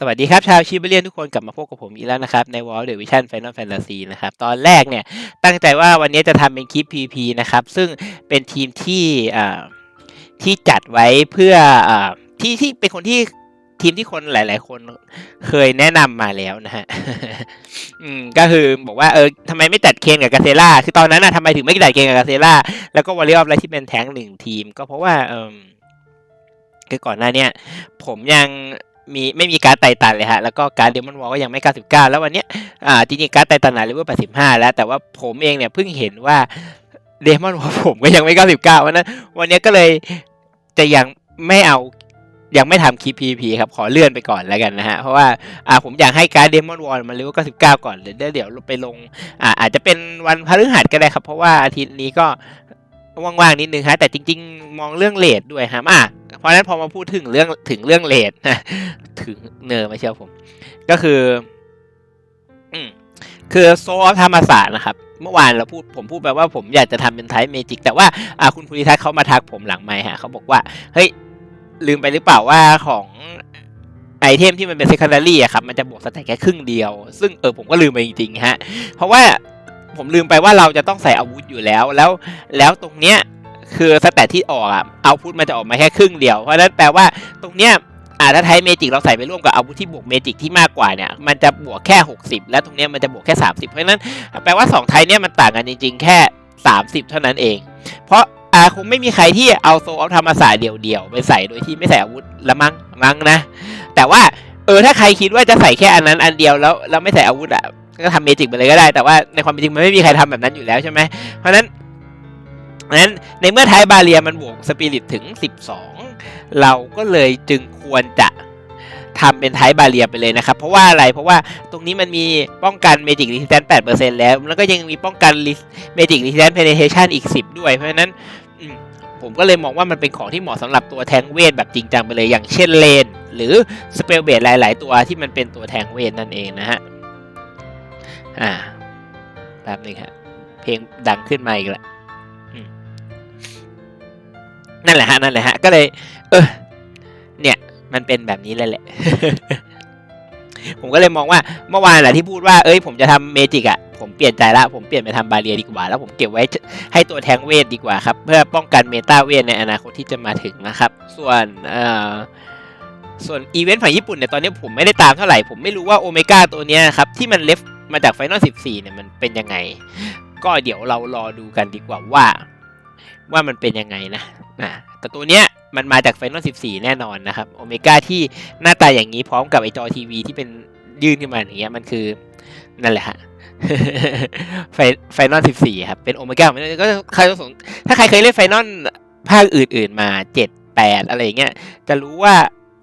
สวัสดีครับ ชาวชิบเลียนทุกคนกลับมาพบกับผมอีกแล้วนะครับ ใน World of Vision Final Fantasy นะครับ ตอนแรกเนี่ย ตั้งใจว่าวันนี้จะทำเป็นคลิป PP นะครับ ซึ่งเป็นทีมที่ที่จัดไว้เพื่ออที่ที่เป็นคนที่ทีมที่คนหลาย ๆ คนเคยแนะนำมาแล้วนะฮะอืมก็คือบอกว่าเออทำไมไม่จัดเคนกับกาเซล่าคือตอนนั้นนะทำไมถึงไม่จัดเคนกับกาเซล่าแล้วก็วอลเลย์ออฟไลที่เป็นแท้งหนึ่งทีม ก็เพราะว่าเออคือก่อนหน้าเนี้ยผมยัง มีไม่มีการไต่ตันเลยฮะ แล้วก็การเดมอนวอลก็ยังไม่ 99 แล้ววันเนี้ยอ่าจริงๆการไต่ตันหนาเลเวล85 แล้ว แต่ว่าผมเองเนี่ยเพิ่งเห็นว่าเดมอนวอลผมก็ยังไม่ 99วันนั้นวันนี้ก็เลยจะยังไม่เอายังไม่ทำคลิป PVP ครับ ขอเลื่อนไปก่อนแล้วกันนะฮะ เพราะว่าอ่าผมอยากให้การเดมอนวอลมันเลเวล99 ก่อนเดี๋ยวเดี๋ยวไปลงอ่าอาจจะเป็นวันพฤหัสก็ได้ครับ เพราะว่าอาทิตย์นี้ก็ ว่างๆนิดนึงฮะแต่จริง ๆ มองเรื่องเลทด้วยฮะอะเพราะนั้นพอมาพูดถึงเรื่องถึงเรื่องเลทนะถึงเนอไม่เชื่อผม ก็คือ อืมคือโซอธรรมศาสตร์นะครับ เมื่อวานเราพูดผมพูดไปว่าผมอยากจะทำเป็นไทป์เมจิกแต่ว่าอ่าคุณภูริทัศน์เขามาทักผมหลังไมค์ฮะเขาบอกว่า เฮ้ย ลืมไปหรือเปล่าว่าของไอเทมที่มันเป็น secondary อะครับ มันจะบวกสแต็กแค่ครึ่งเดียว ซึ่งเออผมก็ลืมไปจริงๆฮะ เพราะว่า ผมลืมไปว่าเราจะต้องใส่อาวุธอยู่แล้ว แล้วแล้วตรงเนี้ยคือสแตทที่ออกอะเอาพุทมันจะออกมาแค่ครึ่งเดียวเพราะฉะนั้นแปลว่าตรงเนี้ยอ่าถ้าไทยเมจิกเราใส่ไปร่วมกับอาวุธที่บวกเมจิกที่มากกว่าเนี่ยมันจะบวกแค่ 60 แล้วตรงเนี้ยมันจะบวกแค่ 30 เพราะฉะนั้นแปลว่า 2 ไทยเนี่ยมันต่างกันจริง ๆ แค่ 30 เท่านั้นเอง เพราะอ่าคงไม่มีใครที่เอาโซลธรรมศาสตร์เดี่ยวๆไปใส่โดยที่ไม่ใส่อาวุธละมั้งมั้งนะ แต่ว่าเออถ้าใครคิดว่าจะใส่แค่อันนั้นอันเดียวแล้วแล้วไม่ใส่อาวุธอะ ก็ทำเมจิกไปเลยก็ได้ แต่ว่าในความเป็นจริงมันไม่มีใครทำแบบนั้นอยู่แล้วใช่ไหมเพราะนั้นเพราะนั้นในเมื่อไทยบาเรียมันบวกสปิริตถึง 12 เราก็เลยจึงควรจะทำเป็นไทบาเรียไปเลยนะครับ เพราะว่าอะไรเพราะว่าตรงนี้มันมีป้องกันเมจิกรี s ิ s น8%แล้ว แล้วก็ยังมีป้องกันเมจิกรี s ิ s นเพเนเทชันอีก 10 ด้วย เพราะฉะนั้นผมก็เลยมองว่ามันเป็นของที่เหมาะสำหรับตัวแทงเวทแบบจริงจังไปเลยอย่างเช่นเลน หรือสเปลเบดหลาย ๆ ตัวที่มันเป็นตัวแทงเวทนั่นเองนะฮะ อ่าแป๊บนึงฮะเพลงดังขึ้นมาอีกแล้วนั่นแหละฮะนั่นแหละฮะก็เลย เออเนี่ยมันเป็นแบบนี้เลยแหละ ผมก็เลยมองว่าเมื่อวานแหละที่พูดว่าเอ้ยผมจะทำเมจิกอะผมเปลี่ยนใจละผมเปลี่ยนไปทำบาเรียดีกว่า แล้วผมเก็บไว้ให้ตัวแทงเวทดีกว่าครับ เพื่อป้องกันเมตาเวทในอนาคตที่จะมาถึงนะครับ ส่วนเอ่อส่วนอีเวนต์ฝั่งญี่ปุ่นเนี่ยตอนนี้ผมไม่ได้ตามเท่าไหร่ ผมไม่รู้ว่าโอเมก้าตัวเนี้ยครับที่มันเลฟ มาจากไฟนอล14 เนี่ยมันเป็นยังไง ก็เดี๋ยวเรารอดูกันดีกว่าว่า ว่ามันเป็นยังไงนะอ่าแต่ตัวเนี้ยมันมาจาก Final 14 แน่นอนนะครับโอเมก้าที่หน้าตาอย่างนี้พร้อมกับไอจอทีวีที่เป็นยื่นขึ้นมาอย่างเงี้ยมันคือนั่นแหละฮะไฟไฟนอล14ครับ เป็นโอเมก้าก็ใครสนถ้าใครเคยเล่นไฟนอลภาคอื่นๆมา7 8อะไรอย่างเงี้ย จะรู้ว่า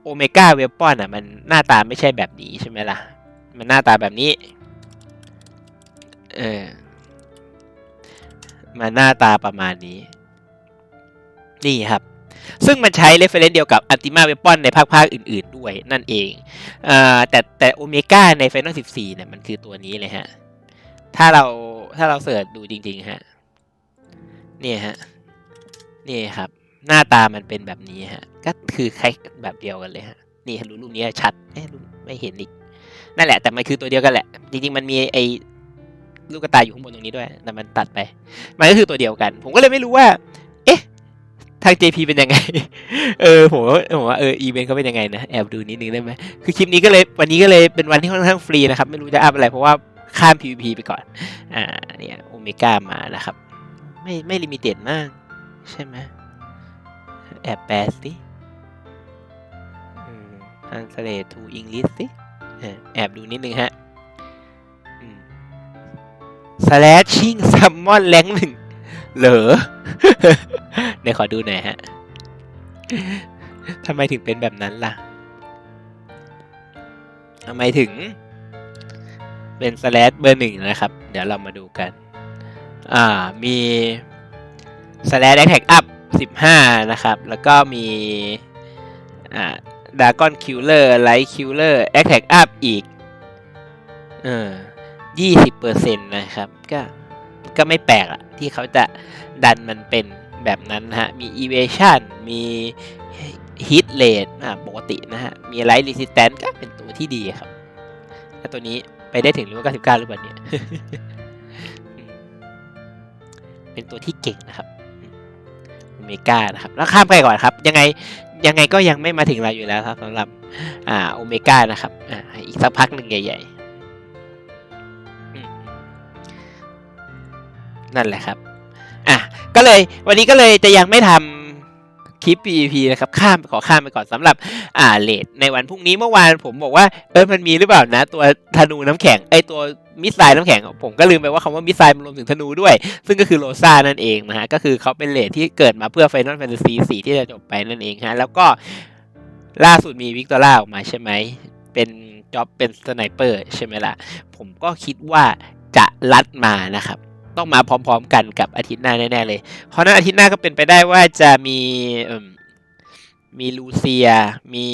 โอเมก้าเวปอนอะ มันหน้าตาไม่ใช่แบบนี้ใช่ไหมล่ะ มันหน้าตาแบบนี้ เออมันหน้าตาประมาณนี้ นี่ครับ ซึ่งมันใช้เรฟเฟรนซ์เดียวกับอั t ติมาเวปอนในภาคภาคอื่น ๆ ด้วยนั่นเองเอ่อแต่แต่โอเมก้าใน Final 14เนี่ยมันคือตัวนี้เลยฮะ ถ้าเราถ้าเราเสิร์ชดูจริง ๆ ฮะ นี่ฮะ นี่ครับ หน้าตามันเป็นแบบนี้ฮะ ก็คือคล้ายแบบเดียวกันเลยฮะ นี่รูปนี้ชัดเอ๊ะรูปไม่เห็นอีกนั่นแหละแต่มันคือตัวเดียวกันแหละ จริงๆ มันมีไอ ลูกกระตายอยู่ข้างบนตรงนี้ด้วยแต่มันตัดไป มันก็คือตัวเดียวกัน ผมก็เลยไม่รู้ว่า เอ๊ะ ทาง JP เป็นยังไง เออผมว่าผมว่าเอออีเวนต์เขาเป็นยังไงนะแอบดูนิดนึงได้ไหมคือคลิปนี้ก็เลยวันนี้ก็เลยเป็นวันที่ค่อนข้างฟรีนะครับไม่รู้จะอัพอะไรเพราะว่าข้าม PVP ไปก่อน อ่าเนี่ยโอเมก้ามานะครับ ไม่ไม่ลิมิเต็ดมาก ใช่ไหมแอบแปลสิอืม translate to English สิเออแอบดูนิดนึงฮะ slashing summon แรงหนึ่งเหรอเดี๋ยวขอดูหน่อยฮะทำไมถึงเป็นแบบนั้นล่ะทำไมถึง เป็นสแลชเบอร์หนึ่งนะครับ เดี๋ยวเรามาดูกัน อ่า มีสแลชแอคแท็กอัพสิบห้านะครับ แล้วก็มี อ่าดากอนคิลเลอร์ไลท์คิลเลอร์แอคแท็กอัพอีก เออ ยี่สิบเปอร์เซ็นต์นะครับ ก็ก็ไม่แปลกอะที่เขาจะดันมันเป็นแบบนั้นนะฮะ มี evasion มีฮิตเลทปกตินะฮะ มีไลท์รีสิสแตนก็เป็นตัวที่ดีครับ แล้วตัวนี้ไปได้ถึงหรือว่า99หรือเปล่าเนี่ย เป็นตัวที่เก่งนะครับอเมกานะครับ แล้วข้ามไปก่อนครับ ยังไงยังไงก็ยังไม่มาถึงเราอยู่แล้วครับสำหรับอ่าโอเมก้านะครับอ่าอีกสักพักหนึ่งใหญ่ ๆ นั่นแหละครับอะก็เลยวันนี้ก็เลยจะยังไม่ทำคลิป PVP นะครับข้ามขอข้ามไปก่อนสำหรับอ่าเลดในวันพรุ่งนี้เมื่อวานผมบอกว่าเออมันมีหรือเปล่านะ ตัวธนูน้ำแข็งไอตัวมิสไซล์น้ำแข็งผมก็ลืมไปว่าคำว่ามิสไซล์มันรวมถึงธนูด้วย ซึ่งก็คือโรซ่านั่นเองนะฮะก็คือเขาเป็นเลดที่เกิดมาเพื่อ Final Fantasy 4ที่จะจบไปนั่นเองฮะแล้วก็ล่าสุดมีวิกตอร่าออกมาใช่ไหมเป็นจ็อบเป็นสไนเปอร์ใช่ไหมล่ะผมก็คิดว่าจะลัดมานะครับ ต้องมาพร้อม ๆ กันกับอาทิตย์หน้าแน่ๆเลย เพราะนั้นอาทิตย์หน้าก็เป็นไปได้ว่าจะมีมีลูเซีย มี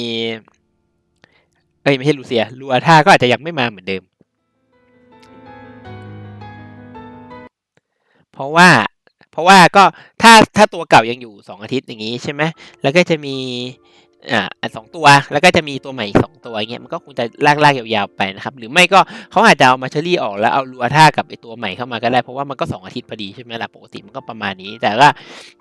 เอ้ยไม่ใช่ลูเซียลูอาธาก็อาจจะยังไม่มาเหมือนเดิม เพราะว่าเพราะว่าก็ถ้าถ้าตัวเก่ายังอยู่สองอาทิตย์อย่างนี้ใช่ไหมแล้วก็จะมี อ่าสองตัวแล้วก็จะมีตัวใหม่อีกสองตัวอย่างเงี้ยมันก็คงจะลากลากยาวๆไปนะครับ หรือไม่ก็เขาอาจจะเอามาเชอรี่ออกแล้วเอาลูอาธากับไอตัวใหม่เข้ามาก็ได้เพราะว่ามันก็สองอาทิตย์พอดีใช่ไหมล่ะปกติมันก็ประมาณนี้ แต่ว่า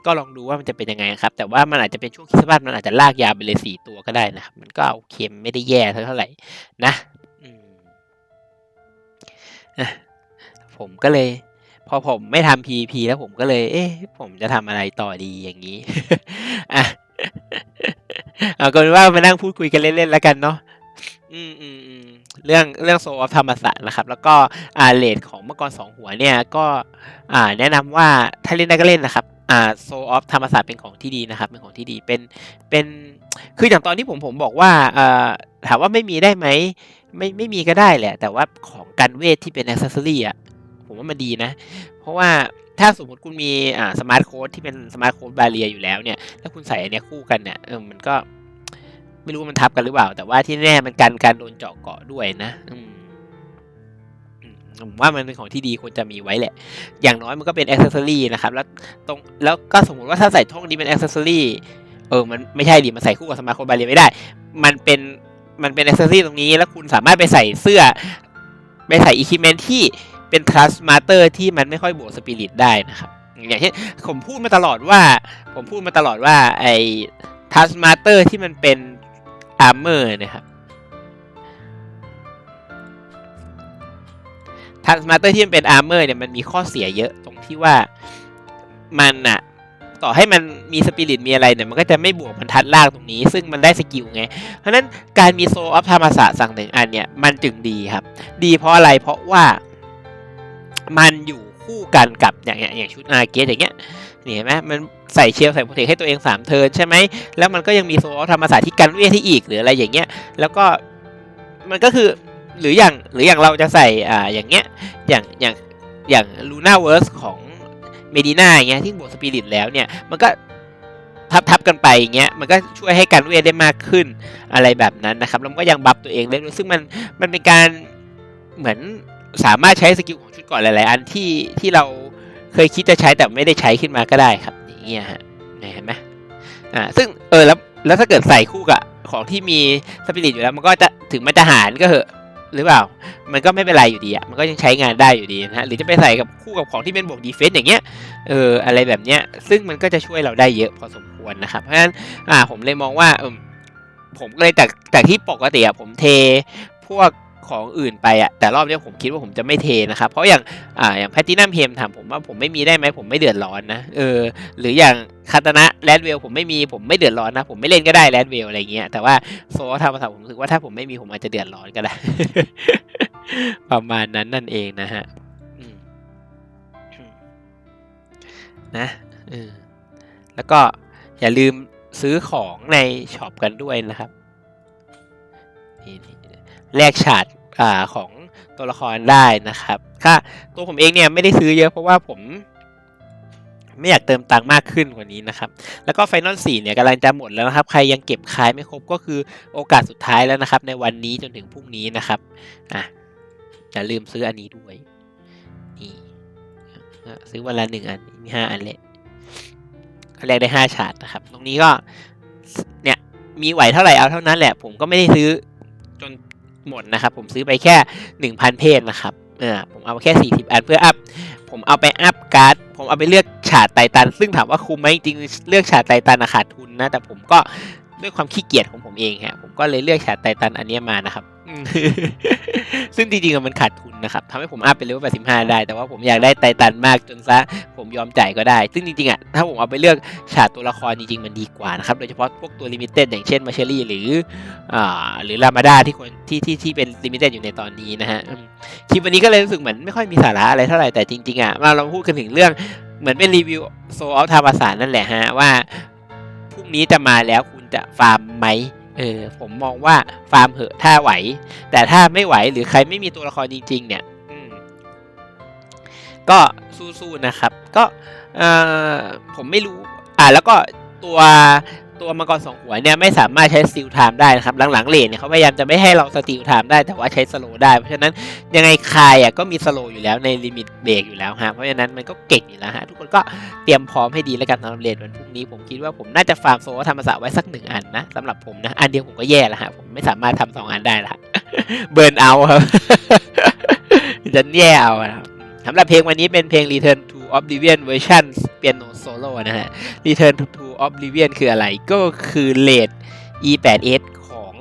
ก็ลองดูว่ามันจะเป็นยังไงครับ แต่ว่ามันอาจจะเป็นช่วงคริสต์มาสมันอาจจะลากยาวไปเลยสี่ตัวก็ได้นะครับมันก็โอาเคไม่ได้แย่เท่าไหร่นะอืมอะผมก็เลย พอผมไม่ทำ PVP แล้วผมก็เลย เอ๊ะ ผมจะทำอะไรต่อดีอย่างนี้อะ เอาก็เป็นว่ามานั่งพูดคุยกันเล่นๆแล้วกันเนาะอืมอืมอืมเรื่องเรื่องโซออฟธรรมศาสตร์นะครับ แล้วก็อ่าเลดของมังกรสองหัวเนี่ยก็อ่าแนะนำว่าถ้าเล่นได้ก็เล่นนะครับอ่าโซออฟธรรมศาสตร์เป็นของที่ดีนะครับ เป็นของที่ดีเป็นเป็นคืออย่างตอนที่ผมผมบอกว่าอ่าถามว่าไม่มีได้ไหมไม่ไม่มีก็ได้แหละ แต่ว่าของกันเวทที่เป็นอ c เซสซอรี่อะผมว่ามันดีนะ เพราะว่า ถ้าสมมติคุณมีอ่าสมาร์ทโค้ดที่เป็นสมาร์ทโค้ดบาเรียอยู่แล้วเนี่ย ถ้าคุณใส่อันเนี้ยคู่กันเนี่ยเออมันก็ ไม่รู้ว่ามันทับกันหรือเปล่า แต่ว่าที่แน่มันกันการโดนเจาะเกาะด้วยนะอืมผมว่ามันเป็นของที่ดีควรจะมีไว้แหละ อย่างน้อยมันก็เป็นอ c เซสซอรี่นะครับ แล้วตรงแล้วก็สมมติว่าถ้าใส่ท่องนี้เป็นอ c เซสซอรี่เออ มันไม่ใช่ดิ มันใส่คู่กับสมาร์ทโค้ดบาเรียไม่ได้ มันเป็น มันเป็นอ c เซสซอรี่ตรงนี้ แล้วคุณสามารถไปใส่เสื้อ ไปใส่อีคิเมนที่ เป็นทรัสมาเตอร์ที่มันไม่ค่อยบวกสปิริตได้นะครับอย่างเช่นผมพูดมาตลอดว่า ผมพูดมาตลอดว่าไอ้ทัสมาเตอร์ที่มันเป็นอาร์เมอร์นะครับทัสมาเตอร์ที่มันเป็นอาร์เมอร์เนี่ยมันมีข้อเสียเยอะตรงที่ว่ามันอะต่อให้มันมีสปิริตมีอะไรเนี่ยมันก็จะไม่บวกบรรทัดล่างตรงนี้ ซึ่งมันได้สกิลไง เพราะนั้นการมีโซออฟธรรมศาสตร์สั่งหนึ่งอันเนี่ยมันจึงดีครับ ดีเพราะอะไรเพราะว่า มันอยู่คู่กันกับอย่างอย่างอย่างชุดอาเกตอย่างเงี้ยนี่เห็นไหมมันใส่เชลใส่โปรเทคให้ตัวเองสามเทิร์นใช่ไหมแล้วมันก็ยังมีโซลธรรมศาสตร์ที่กันเวทที่อีกหรืออะไรอย่างเงี้ยแล้วก็มันก็คือหรืออย่างหรืออย่างเราจะใส่อ่าอย่างเงี้ยอย่างอย่างอย่างลูน่าเวิร์สของเมดิน่าอย่างเงี้ยที่บวกสปิริตแล้วเนี่ยมันก็ทับทับกันไปอย่างเงี้ยมันก็ช่วยให้กันเวทได้มากขึ้นอะไรแบบนั้นนะครับแล้วก็ยังบัฟตัวเองได้ด้วยซึ่งมันมันเป็นการเหมือน สามารถใช้สกิลของชุดก่อนหลาย ๆ อันที่ที่เราเคยคิดจะใช้แต่ไม่ได้ใช้ขึ้นมาก็ได้ครับอย่างเงี้ยฮะเห็นไหมอ่าซึ่งเออแล้วแล้วถ้าเกิดใส่คู่กับของที่มีสปิริตอยู่แล้วมันก็จะถึงมันจะหารก็เหอะหรือเปล่า มันก็ไม่เป็นไรอยู่ดีอะ มันก็ยังใช้งานได้อยู่ดีนะฮะ หรือจะไปใส่กับคู่กับของที่เป็นบวกดีเฟนต์อย่างเงี้ย เออ อะไรแบบเนี้ย ซึ่งมันก็จะช่วยเราได้เยอะพอสมควรนะครับ เพราะฉะนั้น อ่า ผมเลยมองว่า เออผมก็เลยจาก จากที่ปกติอะผมเทพวก ของอื่นไปอะแต่รอบนี้ผมคิดว่าผมจะไม่เทนะครับ เพราะอย่างอ่าอย่างแพตตินัมเพมถามผมว่าผมไม่มีได้ไหมผมไม่เดือดร้อนนะเออหรืออย่างคาตานะแรดเวลผมไม่มีผมไม่เดือดร้อนนะ ผมไม่เล่นก็ได้แรดเวลอะไรเงี้ยแต่ว่าโซทำมาถามผมรู้สึกว่าถ้าผมไม่มีผมอาจจะเดือดร้อนก็ได้ ประมาณนั้นนั่นเองนะฮะนะเออแล้วก็อย่าลืมซื้อของในช็อปกันด้วยนะครับนี่แลกฉาด อ่าของตัวละครได้นะครับ ค่ะตัวผมเองเนี่ยไม่ได้ซื้อเยอะเพราะว่าผม ไม่อยากเติมตังค์มากขึ้นกว่านี้นะครับ แล้วก็ไฟนอลสี่เนี่ยกำลังจะหมดแล้วนะครับ ใครยังเก็บขายไม่ครบก็คือโอกาสสุดท้ายแล้วนะครับ ในวันนี้จนถึงพรุ่งนี้นะครับอะอย่าลืมซื้ออันนี้ด้วยนี่ซื้อวันละหนึ่งอันมีห้าอันเลยแรกได้ห้าฉาดนะครับ ตรงนี้ก็เนี่ยมีไหวเท่าไหร่เอาเท่านั้นแหละ ผมก็ไม่ได้ซื้อจน หมดนะครับ ผมซื้อไปแค่หนึ่งพันเพจนะครับเออผมเอาแค่สี่สิบอันเพื่ออัพ ผมเอาไปอัพการ์ด ผมเอาไปเลือกฉาดไตตัน ซึ่งถามว่าคุ้มไหมจริงเลือกฉาดไตตันอะขาดทุนนะ แต่ผมก็ด้วยความขี้เกียจของผมเองฮะผมก็เลยเลือกฉาดไตตันอันนี้มานะครับ ซึ่งจริงๆมันขาดทุนนะครับทำให้ผมอัพไปเลเวล85 ได้ แต่ว่าผมอยากได้ไตตันมากจนซะผมยอมจ่ายก็ได้ ซึ่งจริงๆอะถ้าผมเอาไปเลือกฉาดตัวละครจริงๆมันดีกว่านะครับ โดยเฉพาะพวกตัวลิมิเต็ดอย่างเช่นมาเชอรี่หรืออ่าหรือลามาดาที่คนที่ที่ที่เป็นลิมิเต็ดอยู่ในตอนนี้นะฮะคลิปวันนี้ก็เลยรู้สึกเหมือนไม่ค่อยมีสาระอะไรเท่าไหร่แต่จริงๆอะมาเราพูดกันถึงเรื่องเหมือนเป็นรีวิวโซอัลทาภาษานั่นแหละฮะว่าพรุ่งนี้จะมาแล้วคุณจะฟาร์มไหม เออผมมองว่าฟาร์มเหอะถ้าไหว แต่ถ้าไม่ไหวหรือใครไม่มีตัวละครจริง ๆ เนี่ยก็สู้ๆนะครับ ก็เออผมไม่รู้ อ่าแล้วก็ตัว ตัวมังกรสองหัวเนี่ยไม่สามารถใช้สติลไทม์ได้นะครับหลังๆเลนเนี่ยเขาพยายามจะไม่ให้เราสติลไทม์ได้แต่ว่าใช้สโลได้ เพราะฉะนั้นยังไงคายอะก็มีสโลอยู่แล้วในลิมิตเบรกอยู่แล้วฮะเพราะฉะนั้นมันก็เก่งอยู่แล้วฮะทุกคนก็เตรียมพร้อมให้ดีแล้วกันสำหรับเลนวันพรุ่งนี้ผมคิดว่าผมน่าจะฟาร์มโซลธรรมศาสตร์ไว้สักหนึ่งอันนะสำหรับผมนะอันเดียวผมก็แย่แล้วฮะผมไม่สามารถทำสองอันได้ละเบิร์นเอาครับจะแย่เอาครับสำหรับเพลงวันนี้เป็นเพลง Return to Oblivion version piano solo นะฮะ Return to Oblivion คืออะไรก็คือเลด E8S ของ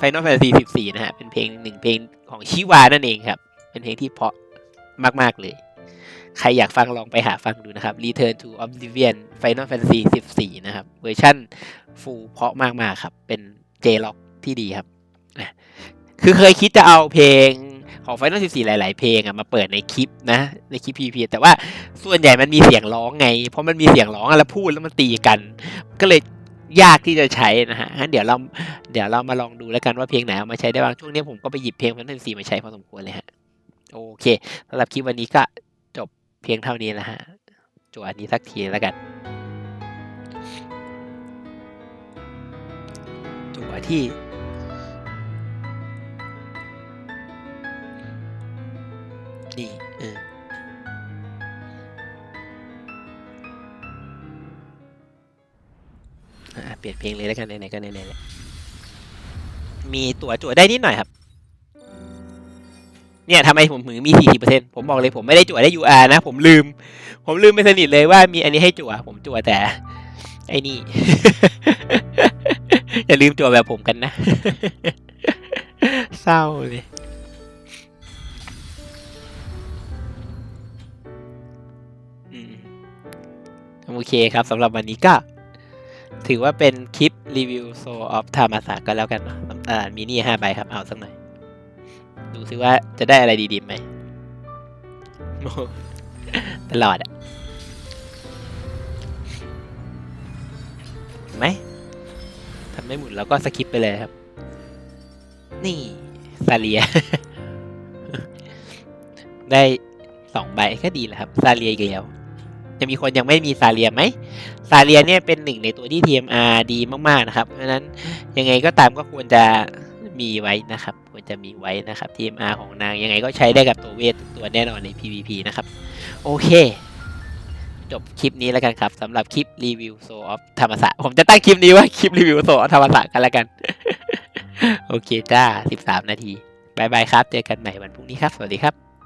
Final Fantasy 14 นะฮะ เป็นเพลงหนึ่งเพลงของชิวานั่นเองครับ เป็นเพลงที่เพาะมาก ๆ เลย ใครอยากฟังลองไปหาฟังดูนะครับ Return to Oblivion Final Fantasy 14 นะครับ เวอร์ชั่นฟูลเพาะมาก ๆ ครับ เป็น J-Rock ที่ดีครับ คือเคยคิดจะเอาเพลง ของ Final 14 หลาย ๆ เพลงอะมาเปิดในคลิปนะ ในคลิป PVP แต่ว่าส่วนใหญ่มันมีเสียงร้องไง เพราะมันมีเสียงร้องอะแล้วพูดแล้วมันตีกัน ก็เลยยากที่จะใช้นะฮะงั้นเดี๋ยวเราเดี๋ยวเรามาลองดูแล้วกันว่าเพลงไหนเอามาใช้ได้บ้าง ช่วงนี้ผมก็ไปหยิบเพลง Final 14 มาใช้พอสมควรเลยฮะ โอเคสำหรับคลิปวันนี้ก็จบเพียงเท่านี้แล้วฮะจวอันนี้สักทีแล้วกันจัวที่ นี่เอออะเปลี่ยนเพลงเลยแล้วกันไหนๆก็ไหนๆแหละมีตัวจั่วได้นิดหน่อยครับ เนี่ยทำไมผมถึงมี 40%ผมบอกเลยผมไม่ได้จั่วได้ UR นะ ผมลืม ผมลืมไปสนิทเลยว่ามีอันนี้ให้จั่ว ผมจั่วแต่ ไอ้นี่ อย่าลืมจั่วแบบผมกันนะ เศร้าเลย โอเคครับสำหรับวันนี้ก็ ถือว่าเป็นคลิปรีวิวโซออฟธรรมศาสตร์ก็แล้วกันเนาะอ่ามินี่ห้าใบครับ เอาสักหน่อย ดูซิว่าจะได้อะไรดีๆไหม ตลอดอะเห็นไหมทำไม่หมุนแล้วก็สคิปไปเลยครับ นี่ซาเลีย ได้สองใบก็ดีแหละครับซาเลียอีกแล้ว จะมีคนยังไม่มีซาเลียไหมซาเลียเนี่ยเป็นหนึ่งในตัวที่ TMR ดีมากๆนะครับ เพราะฉะนั้นยังไงก็ตามก็ควรจะมีไว้นะครับ ควรจะมีไว้นะครับ TMR ของนางยังไงก็ใช้ได้กับตัวเวททุกตัวแน่นอนใน PVP นะครับ โอเค จบคลิปนี้แล้วกันครับสำหรับคลิปรีวิวโซออฟธรรมศาสตร์ผมจะตั้งคลิปนี้ว่าคลิปรีวิวโซออฟธรรมศาสตร์กันแล้วกัน โอเคจ้า 13 นาทีบายบายครับ เจอกันใหม่วันพรุ่งนี้ครับ สวัสดีครับ